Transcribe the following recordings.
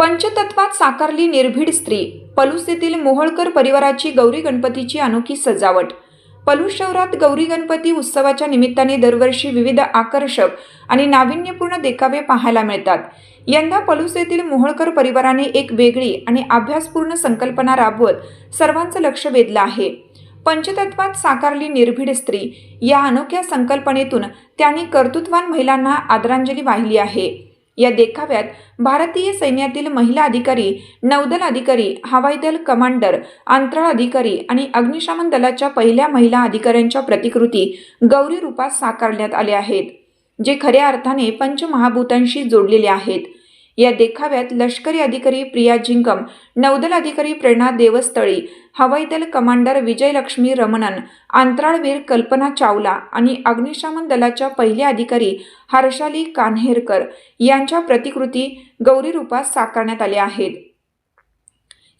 पंचतत्वात साकारली निर्भीड स्त्री पलूस येथील मोहोळकर परिवाराची गौरी गणपतीची अनोखी सजावट. पलूस शहरात गौरी गणपती उत्सवाच्या निमित्ताने दरवर्षी विविध आकर्षक आणि नाविन्यपूर्ण देखावे पाहायला मिळतात. यंदा पलूस येथील मोहोळकर परिवाराने एक वेगळी आणि अभ्यासपूर्ण संकल्पना राबवत सर्वांचं लक्ष वेधलं आहे. पंचतत्वात साकारली निर्भीड स्त्री या अनोख्या संकल्पनेतून त्यांनी कर्तृत्वान महिलांना आदरांजली वाहिली आहे. या देखाव्यात भारतीय सैन्यातील महिला अधिकारी नौदल अधिकारी हवाई दल कमांडर अंतराळ अधिकारी आणि अग्निशमन दलाच्या पहिल्या महिला अधिकाऱ्यांच्या प्रतिकृती गौरी रूपात साकारण्यात आल्या आहेत जे खऱ्या अर्थाने पंचमहाभूतांशी जोडलेले आहेत. या देखाव्यात लष्करी अधिकारी प्रिया जिंकम नौदल अधिकारी प्रेरणा देवस्थळी हवाई दल कमांडर विजयलक्ष्मी रमणन अंतराळवीर कल्पना चावला आणि अग्निशमन दलाच्या पहिल्या अधिकारी हर्षाली कान्हेरकर यांच्या प्रतिकृती गौरी रूपात साकारण्यात आल्या आहेत.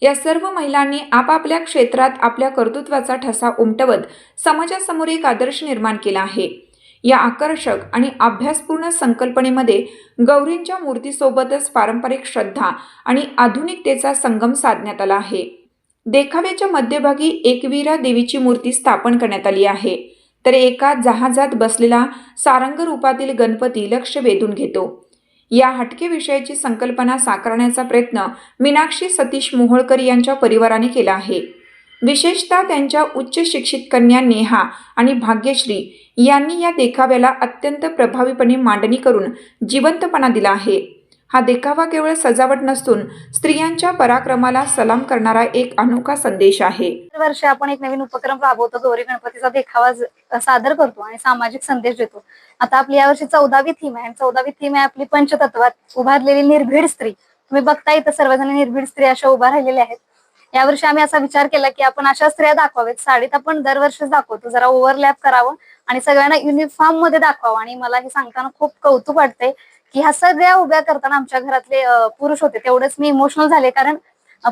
या सर्व महिलांनी आपापल्या क्षेत्रात आपल्या कर्तृत्वाचा ठसा उमटवत समाजासमोर एक आदर्श निर्माण केला आहे. या आकर्षक आणि अभ्यासपूर्ण संकल्पनेमध्ये गौरींच्या मूर्तीसोबतच पारंपरिक श्रद्धा आणि आधुनिकतेचा संगम साधण्यात आला आहे. देखाव्याच्या मध्यभागी एकवीरा देवीची मूर्ती स्थापन करण्यात आली आहे. तर एका जहाजात बसलेला सारंग रूपातील गणपती लक्ष वेधून घेतो. या हटके विषयाची संकल्पना साकारण्याचा प्रयत्न मीनाक्षी सतीश मोहोळकर यांच्या परिवाराने केला आहे. विशेषतः त्यांच्या उच्च शिक्षित कन्या नेहा आणि भाग्यश्री यांनी या देखाव्याला अत्यंत प्रभावीपणे मांडणी करून जिवंतपणा दिला आहे. हा देखावा केवळ सजावट नसून स्त्रियांच्या पराक्रमाला सलाम करणारा एक अनोखा संदेश आहे. दरवर्षी आपण एक नवीन उपक्रम राबवतो गौरी गणपतीचा देखावा सादर करतो आणि सामाजिक संदेश देतो. आता आपली यावर्षी चौदावी थीम आहे आणि चौदावी थीम आहे आपली पंचतत्वात उभारलेली निर्भीड स्त्री. तुम्ही बघता इथं सर्वजण निर्भीड स्त्री अशा उभा राहिलेल्या आहेत. यावर्षी आम्ही असा विचार केला की आपण अशा स्त्रिया दाखवावेत साडीत आपण दरवर्षी दाखवतो. जरा ओव्हरलॅप करावं आणि सगळ्यांना युनिफॉर्ममध्ये दाखवावं. आणि मला हे सांगताना खूप कौतुक वाटतंय की ह्या सगळ्या उभ्या करताना आमच्या घरातले पुरुष होते. तेवढेच मी इमोशनल झाले. कारण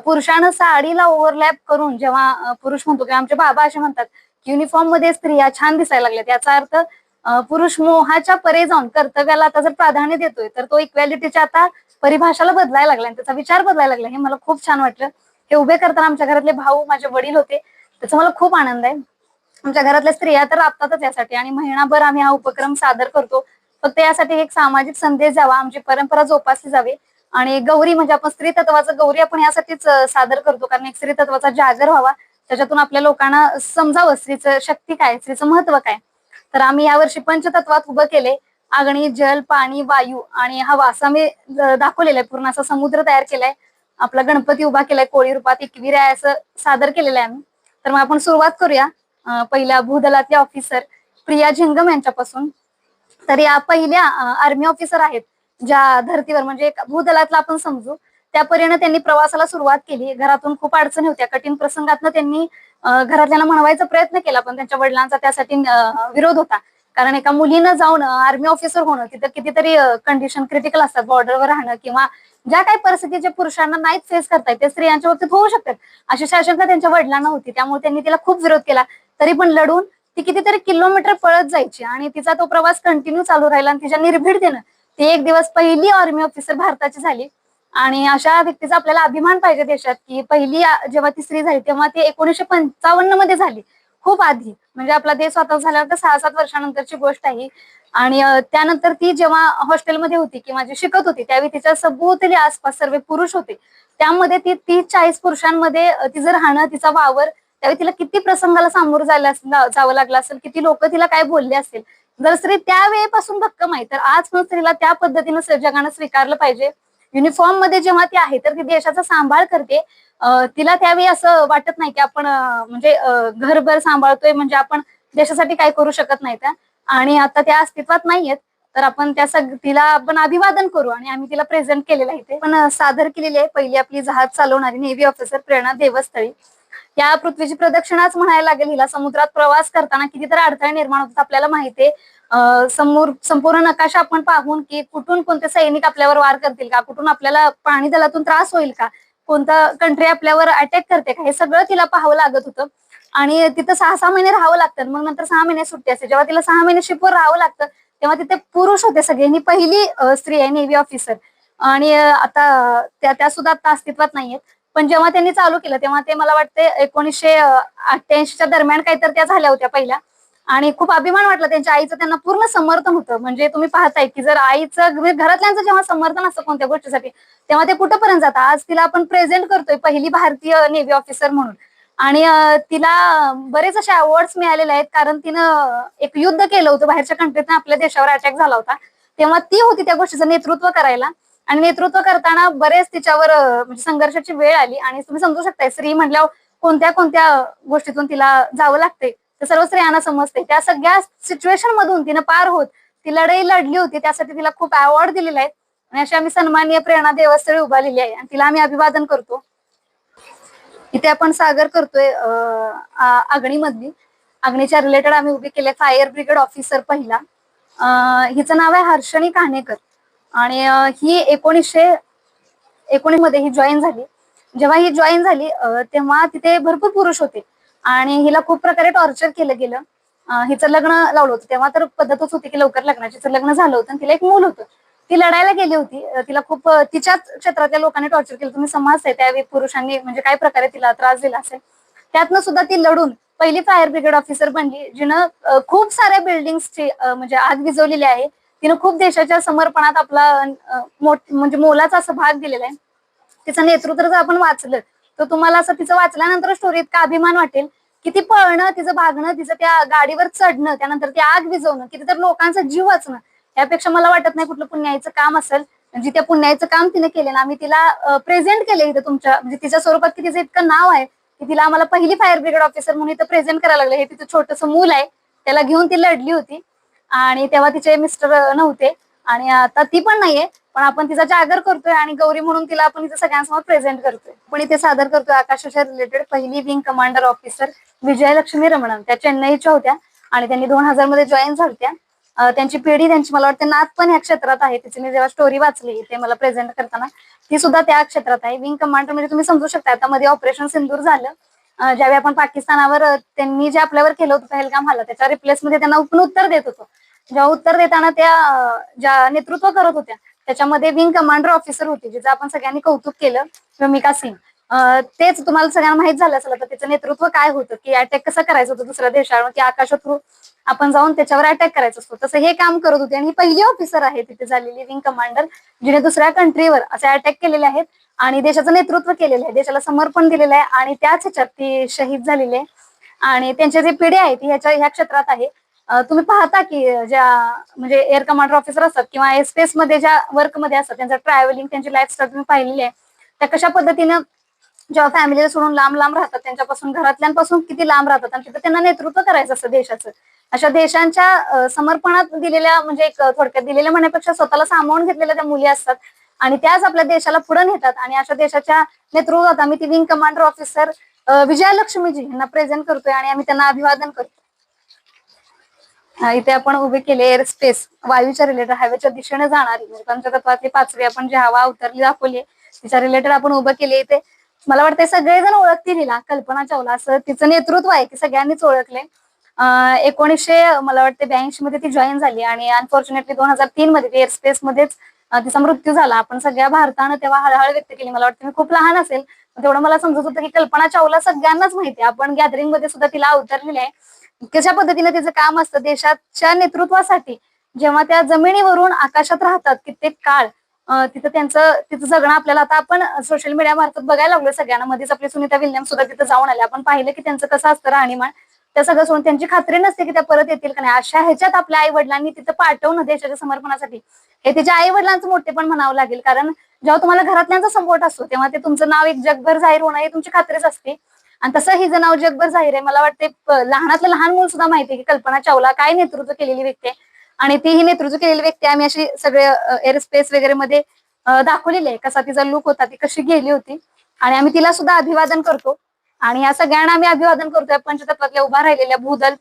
पुरुषानं साडीला ओव्हरलॅप करून जेव्हा पुरुष म्हणतो किंवा आमचे बाबा असे म्हणतात युनिफॉर्ममध्ये स्त्रिया छान दिसायला लागल्यात. याचा अर्थ पुरुष मोहाच्या परे जाऊन कर्तव्याला आता जर प्राधान्य देतोय तर तो इक्वॅलिटीच्या आता परिभाषाला बदलायला लागला आणि त्याचा विचार बदलायला लागला हे मला खूप छान वाटलं. हे उभे करताना आमच्या घरातले भाऊ माझे वडील होते. त्याचा मला खूप आनंद आहे. आमच्या घरातल्या स्त्रिया तर राबतातच यासाठी आणि महिनाभर आम्ही हा उपक्रम सादर करतो. फक्त यासाठी एक सामाजिक संदेश द्यावा आमची परंपरा जोपासली जावी आणि गौरी म्हणजे आपण स्त्री तत्वाचं गौरी आपण यासाठीच सादर करतो. कारण एक स्त्री तत्वाचा जागर व्हावा. त्याच्यातून आपल्या लोकांना समजावं स्त्रीचं शक्ती काय स्त्रीचं महत्त्व काय. तर आम्ही यावर्षी पंचतत्वात उभं केले. अग्नी जल पाणी वायू आणि हवा असं आम्ही दाखवलेला दाखवलेलं आहे. पूर्ण असा समुद्र तयार केलाय. आपला गणपती उभा केलाय कोळी रूपात एकवीर आहे असं सादर केलेलं आहे आम्ही. तर मग आपण सुरुवात करूया. पहिल्या भूदलातल्या ऑफिसर प्रिया झिंगम यांच्यापासून. तर या पहिल्या आर्मी ऑफिसर आहेत ज्या धर्तीवर म्हणजे भूदलातला आपण समजू त्या परीने त्यांनी प्रवासाला सुरुवात केली. घरातून खूप अडचणी होत्या. कठीण प्रसंगातनं त्यांनी अं, घरातल्यांना म्हणवायचा प्रयत्न केला पण त्यांच्या वडिलांचा त्यासाठी विरोध होता. कारण एका मुलीनं जाऊन आर्मी ऑफिसर होणं तिथं कितीतरी कंडिशन क्रिटिकल असतात. बॉर्डरवर राहणं किंवा ज्या काही परिस्थिती पुरुषांना नाहीच फेस करतायत ते स्त्रियांच्या बाबतीत होऊ शकतात. अशी शासनता त्यांच्या वडिलांना होती त्यामुळे त्यांनी तिला खूप विरोध केला. तरी पण लढून ती कितीतरी किलोमीटर पळत जायची आणि तिचा तो प्रवास कंटिन्यू चालू राहिला आणि तिच्या निर्भीडतेनं ती एक दिवस पहिली आर्मी ऑफिसर भारताची झाली. आणि अशा व्यक्तीचा आपल्याला अभिमान पाहिजे देशात की पहिली जेव्हा ती स्त्री झाली तेव्हा ती एकोणीशे पंचावन्नमध्ये झाली. खूप आधी. म्हणजे आपला देश स्वतः झाल्यानंतर सहा सात वर्षानंतरची गोष्ट आहे आणि त्यानंतर ती जेव्हा हॉस्टेलमध्ये होती किंवा जी शिकत होती त्यावेळी तिच्या सभोवतली आसपास सर्व पुरुष होते. त्यामध्ये ती तीस चाळीस पुरुषांमध्ये तिचं राहणं तिचा वावर त्यावेळी तिला किती प्रसंगाला सामोरं जायला असेल- जावं लागलं असेल किती लोक तिला काय बोलले असेल. जर स्त्री त्यावेळेपासून भक्कम आहे तर आज पण स्त्रीला त्या पद्धतीनं जगानं स्वीकारलं पाहिजे. युनिफॉर्ममध्ये जेव्हा ती आहे तर ती देशाचा सांभाळ करते. तिला त्यावेळी असं वाटत नाही की आपण म्हणजे घरभर सांभाळतोय म्हणजे आपण देशासाठी काय करू शकत नाही त्या. आणि आता त्या अस्तित्वात नाहीयेत. तर आपण त्या सग तिला आपण अभिवादन करू आणि आम्ही तिला प्रेझेंट केलेलं आहे ते. पण सादर केलेली आहे. पहिली आपली जहाज चालवणारी नेव्ही ऑफिसर प्रेरणा देवस्थळी. या पृथ्वीची प्रदक्षिणाच म्हणायला लागेल. हिला समुद्रात प्रवास करताना कितीतरी अडथळे निर्माण होतात आपल्याला माहितीये समोर संपूर्ण नकाशा आपण पाहून की कुठून कोणते सैनिक आपल्यावर वार करतील का? कुठून आपल्याला पाणी दलातून त्रास होईल का? कोणता कंट्री आपल्यावर अटॅक करते का? हे सगळं तिला पाहावं लागत होतं. आणि तिथं सहा सहा महिने राहावं लागतं. मग नंतर सहा महिने सुट्टी असते. जेव्हा तिला सहा महिने शिपवर राहावं लागतं तेव्हा तिथे पुरुष होते सगळे. ही पहिली स्त्री आहे नेव्ही ऑफिसर आणि आता त्या त्या सुद्धा आता अस्तित्वात नाहीयेत. पण जेव्हा त्यांनी चालू केलं तेव्हा ते मला वाटते एकोणीसशे अठ्ठ्याऐंशीच्या दरम्यान काहीतरी त्या झाल्या होत्या पहिल्या. आणि खूप अभिमान वाटला त्यांच्या आईचं. त्यांना पूर्ण समर्थन होतं. म्हणजे तुम्ही पाहताय की जर आईचं म्हणजे घरातल्यांचं जेव्हा समर्थन असतं कोणत्या गोष्टीसाठी तेव्हा ते कुठंपर्यंत जातं आज तिला आपण प्रेझेंट करतोय पहिली भारतीय नेव्ही ऑफिसर म्हणून. आणि तिला बरेच असे अवॉर्ड्स मिळालेले आहेत. कारण तिनं एक युद्ध केलं होतं बाहेरच्या कंट्रीतनं आपल्या देशावर अटॅक झाला होता. तेव्हा ती होती त्या गोष्टीचं नेतृत्व करायला. आणि नेतृत्व करताना बरेच तिच्यावर म्हणजे संघर्षाची वेळ आली. आणि तुम्ही समजू शकताय स्त्री म्हटल्यावर कोणत्या कोणत्या गोष्टीतून तिला जावं लागते ते सर्व स्त्रियांना समजते. त्या सगळ्या सिच्युएशन मधून तिनं पार होत. ती लढाई लढली होती त्यासाठी तिला खूप अवॉर्ड दिलेले आहेत. आणि अशी आम्ही सन्मानीय प्रेरणा देवस्थळी उभारलेली आहे. आणि तिला आम्ही अभिवादन करतो. इथे आपण सागर करतोय अग्नीमधली. अग्नीच्या रिलेटेड आम्ही उभी केले फायर ब्रिगेड ऑफिसर पहिला. हिचं नाव आहे हर्षणी कान्हेकर आणि ही एकोणीसशे एकोणीसमध्ये ही जॉईन झाली. जेव्हा ही जॉईन झाली तेव्हा तिथे भरपूर पुरुष होते. आणि हिला खूप प्रकारे टॉर्चर केलं गेलं. हिचं लग्न लावलं होतं. तेव्हा तर पद्धतच होती की लवकर लग्नाची. लग्न झालं होतं तिला एक मूल होतं. ती लढायला गेली होती. तिला खूप तिच्याच क्षेत्रातल्या लोकांनी टॉर्चर केलं. तुम्ही समजताय त्यावेळी पुरुषांनी म्हणजे काय प्रकारे तिला त्रास दिला असेल. त्यातनं सुद्धा ती लढून पहिली फायर ब्रिगेड ऑफिसर बनली जिनं खूप साऱ्या बिल्डिंगची म्हणजे आग विझवलेली आहे. तिनं खूप देशाच्या समर्पणात आपला म्हणजे मोलाचा असा भाग दिलेला आहे. तिचं नेतृत्व जर आपण वाचलं तर तुम्हाला असं तिचं वाचल्यानंतर स्टोरी इतका अभिमान वाटेल की ती पळणं तिचं भागणं तिचं त्या गाडीवर चढणं त्यानंतर ती आग विजवणं किती तर लोकांचा जीव वाचणं. यापेक्षा मला वाटत नाही कुठलं पुण्याचं काम असेल. जिथे त्या पुण्याईचं काम तिने केलं ना आम्ही तिला प्रेझेंट केलं इथं तुमच्या म्हणजे तिच्या स्वरूपात की तिचं इतकं नाव आहे की तिला आम्हाला पहिली फायर ब्रिगेड ऑफिसर म्हणून इथं प्रेझेंट करायला लागलं. हे तिचं छोटंसं मूल आहे. त्याला घेऊन ती लढली होती. आणि तेव्हा तिचे मिस्टर नव्हते. आणि आता ती पण नाहीये पण आपण तिचा जागर करतोय आणि गौरी म्हणून तिला आपण इथे सगळ्यांसमोर प्रेझेंट करतोय. पण इथे सादर करतोय आकाशाच्या रिलेटेड पहिली wing commander officer Vijayalakshmi Ramanan. त्या चेन्नईच्या होत्या आणि त्यांनी दोन हजारमध्ये जॉईन झाल्या त्यांची पिढी त्यांची मला वाटते नात पण या क्षेत्रात आहे. तिची मी जेव्हा स्टोरी वाचली ते मला प्रेझेंट करताना ती सुद्धा त्या क्षेत्रात आहे. विंग कमांडर म्हणजे तुम्ही समजू शकता आता मध्ये ऑपरेशन सिंदूर झालं. ज्यावेळी आपण पाकिस्तानावर त्यांनी जे आपल्यावर केलं होतं पहलगाम हल्ला त्याच्या रिप्लेस मध्ये त्यांना उत्तर देत होतो. जेव्हा उत्तर देताना त्या ज्या नेतृत्व करत होत्या त्याच्यामध्ये विंग कमांडर ऑफिसर होती जिचं आपण सगळ्यांनी कौतुक केलं रमिका सिंग. तेच तुम्हाला सगळ्यांना माहीत झालं असेल तर त्याचं नेतृत्व काय होतं की अटॅक कसं करायचं होतं दुसऱ्या देशावर की आकाश थ्रू आपण जाऊन त्याच्यावर अटॅक करायचं असतो. तसं हे काम करत होते आणि ही पहिली ऑफिसर आहे तिथे झालेली विंग कमांडर जिने दुसऱ्या कंट्रीवर असे अटॅक केलेले आहेत आणि देशाचं नेतृत्व केलेलं आहे देशाला समर्पण दिलेलं आहे आणि त्याच ह्याच्यात ती शहीद झालेली आहे. आणि त्यांचे जे पिढी आहे ती ह्याच्या ह्या क्षेत्रात आहे तुम्ही पाहता की ज्या म्हणजे एअर कमांडर ऑफिसर असतात किंवा एअरस्पेस मध्ये ज्या वर्कमध्ये असतात त्यांचं ट्रॅव्हलिंग त्यांची लाईफस्टाईल तुम्ही पाहिलेली आहे त्या कशा पद्धतीनं जेव्हा फॅमिलीला सोडून लांब लांब राहतात त्यांच्यापासून घरातल्यांपासून किती लांब राहतात आणि तिथं त्यांना नेतृत्व करायचं असतं देशाचं? अशा देशांच्या समर्पणात दिलेल्या म्हणजे एक थोडक्यात दिलेल्या म्हणण्यापेक्षा स्वतःला सामावून घेतलेल्या त्या मुली असतात आणि त्याच आपल्या देशाला पुढे नेतात आणि अशा देशाच्या नेतृत्वात आम्ही ती विंग कमांडर ऑफिसर विजयालक्ष्मीजी यांना प्रेझेंट करतोय आणि आम्ही त्यांना अभिवादन करतो इथे आपण उभे केले एअर स्पेस वायूच्या रिलेटेड हायवेच्या दिशेने जाणारी. म्हणजे पंचतत्वातली पाचवी आपण जी हवा उतरली दाखवली तिच्या रिलेटेड आपण उभं केले इथे. मला वाटतं सगळेजण ओळखतील हिला कल्पना चावला असं. तिचं नेतृत्व आहे की सगळ्यांनीच ओळखले. एकोणीसशे मला वाटते ब्याऐंशी मध्ये ती जॉईन झाली आणि अनफॉर्च्युनेटली दोन हजार तीन मध्ये ती एअरस्पेस मध्येच तिचा मृत्यू झाला. आपण सगळ्या भारतानं तेव्हा हळहळ व्यक्त केली. मला वाटतं मी खूप लहान असेल तेवढं मला समजत होतं की कल्पना चावला सगळ्यांनाच माहिती आपण गॅदरिंगमध्ये सुद्धा तिला अवतरलेले आहे. कशा पद्धतीने तिचं काम असतं देशाच्या नेतृत्वासाठी? जेव्हा त्या जमिनीवरून आकाशात राहतात कित्येक काळ तिथं त्यांचं तिथं जगणं आपल्याला आता आपण सोशल मीडिया मार्फत बघायला लागलो सगळ्यांना. मध्येच आपली सुनीता विल्यम सुद्धा तिथं जाऊन आले आपण पाहिलं की त्यांचं कसं असतं राहणीमान. त्या सगळं सोडून त्यांची खात्री नसते की त्या परत येतील का नाही. अशा ह्याच्यात आपल्या आई वडिलांनी तिथं पाठवणं देशाच्या समर्पणासाठी. हे तिच्या आई वडिलांचं मोठे पण म्हणावं लागेल. कारण जेव्हा तुम्हाला घरातल्यांचा सपोर्ट असतो तेव्हा ते तुमचं नाव एक जगभर जाहीर होणं हे तुमची खात्रीच असते. आणि तसं हिचं नाव जगभर जाहीर आहे. मला वाटते लहानातलं लहान मुलं सुद्धा माहिती आहे की कल्पना चावला काय नेतृत्व केलेली व्यक्ती आहे. आणि ती ही नेतृत्व केलेली व्यक्ती आम्ही अशी सगळे एअरस्पेस वगैरे मध्ये दाखवलेली आहे. कसा तिचा लुक होता ती कशी गेली होती. आणि आम्ही तिला सुद्धा अभिवादन करतो. आणि या सगळ्यांना आम्ही अभिवादन करतोय. पंचतत्वातल्या उभा राहिलेल्या भूदल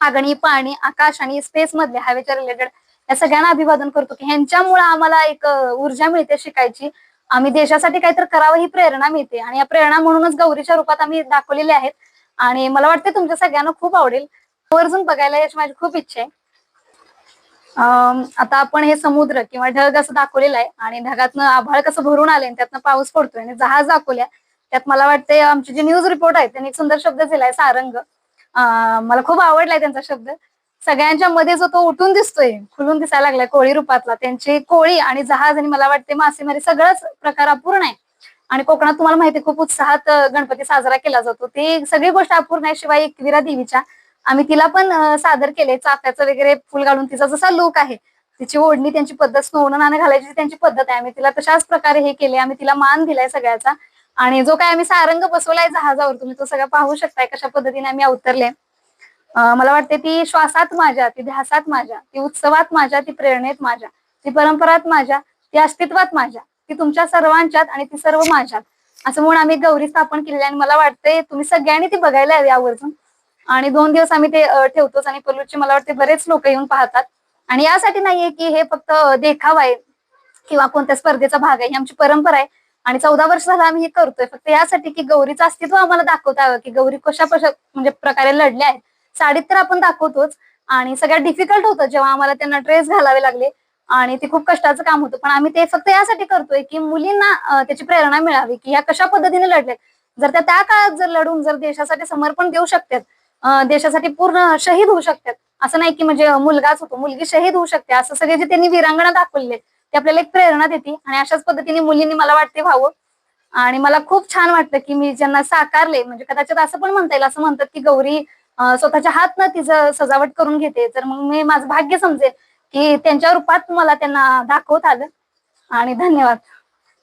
अग्नी पाणी आकाश आणि स्पेस मधल्या हवेच्या रिलेटेड या सगळ्यांना अभिवादन करतो की ह्यांच्यामुळे आम्हाला एक ऊर्जा मिळते शिकायची. आम्ही देशासाठी काहीतरी करावं ही प्रेरणा मिळते. आणि या प्रेरणा म्हणूनच गौरीच्या रूपात आम्ही दाखवलेले आहेत. आणि मला वाटते तुमच्या सगळ्यांना खूप आवडेल. आवर्जून बघायला याची माझी खूप इच्छा आहे. आता आपण हे समुद्र किंवा ढग असं दाखवलेलं आहे. आणि ढगातनं आभाळ कसं भरून आले आणि त्यातनं पाऊस पडतोय आणि जहाज दाखवल्या. त्यात मला वाटते आमचे जे न्यूज रिपोर्ट आहेत त्यांनी एक सुंदर शब्द दिलाय सारंग. मला खूप आवडलाय त्यांचा शब्द. सगळ्यांच्या मध्ये जो तो उठून दिसतोय खुलून दिसायला लागलाय कोळी रूपातला त्यांची कोळी आणि जहाज आणि मला वाटते मासेमारी सगळंच प्रकार अपूर्ण आहे. आणि कोकणात तुम्हाला माहिती खूप उत्साहात गणपती साजरा केला जातो. ती सगळी गोष्ट अपूर्ण आहे शिवाय एकविरा देवीच्या. आम्ही तिला पण सादर केले चाफ्याचं वगैरे फुल घालून तिचा जसा लुक आहे तिची ओढणी त्यांची पद्धत स्नोनं नाणं घालायची त्यांची पद्धत आहे आम्ही तिला तशाच प्रकारे हे केले आम्ही तिला मान दिलाय सगळ्याचा. आणि जो काय आम्ही सारंग बसवलाय जहाजावर तुम्ही तो सगळं पाहू शकताय कशा पद्धतीने आम्ही अवतरले. मला वाटते ती श्वासात माझ्या ती ध्यासात माझ्या ती उत्सवात माझ्या ती प्रेरणेत माझ्या ती परंपरात माझ्या ती अस्तित्वात माझ्या ती तुमच्या सर्वांच्यात आणि ती सर्व माझ्यात. असं म्हणून आम्ही गौरी स्थापन केलेली आणि मला वाटते तुम्ही सगळ्यांनी ती बघायला हवी आवर्जून. आणि दोन दिवस आम्ही ते ठेवतोच आणि पल्लूचे मला वाटते बरेच लोक येऊन पाहतात. आणि यासाठी नाहीये की हे फक्त देखावा आहे किंवा कोणत्या स्पर्धेचा भाग आहे ही आमची परंपरा आहे. आणि चौदा वर्ष झालं आम्ही हे करतोय. फक्त यासाठी की गौरीचं अस्तित्व आम्हाला दाखवता की गौरी कशा कशा म्हणजे प्रकारे लढल्या आहेत. साडीत तर आपण दाखवतोच. आणि सगळ्यात डिफिकल्ट होतं जेव्हा आम्हाला त्यांना ड्रेस घालावे लागले. आणि ते खूप कष्टाचं काम होतं. पण आम्ही ते फक्त यासाठी करतोय की मुलींना त्याची प्रेरणा मिळावी की ह्या कशा पद्धतीने लढल्यात जर त्या त्या काळात जर लढून जर देशासाठी समर्पण देऊ शकतात देशासाठी पूर्ण शहीद होऊ शकतात. असं नाही की म्हणजे मुलगाच होतो मुलगी शहीद होऊ शकते. असं सगळे जे त्यांनी वीरांगणा दाखवले ते आपल्याला एक प्रेरणा देते. आणि अशाच पद्धतीने मुलींनी मला वाटते व्हावं. आणि मला खूप छान वाटतं की मी ज्यांना साकारले म्हणजे कदाचित असं पण म्हणता येईल असं म्हणतात की गौरी स्वतःच्या स्वतःच्या हातनं तिचं सजावट करून घेते. तर मग मी माझं भाग्य समजेल की त्यांच्या रूपात मला त्यांना दाखवत आलं. आणि धन्यवाद.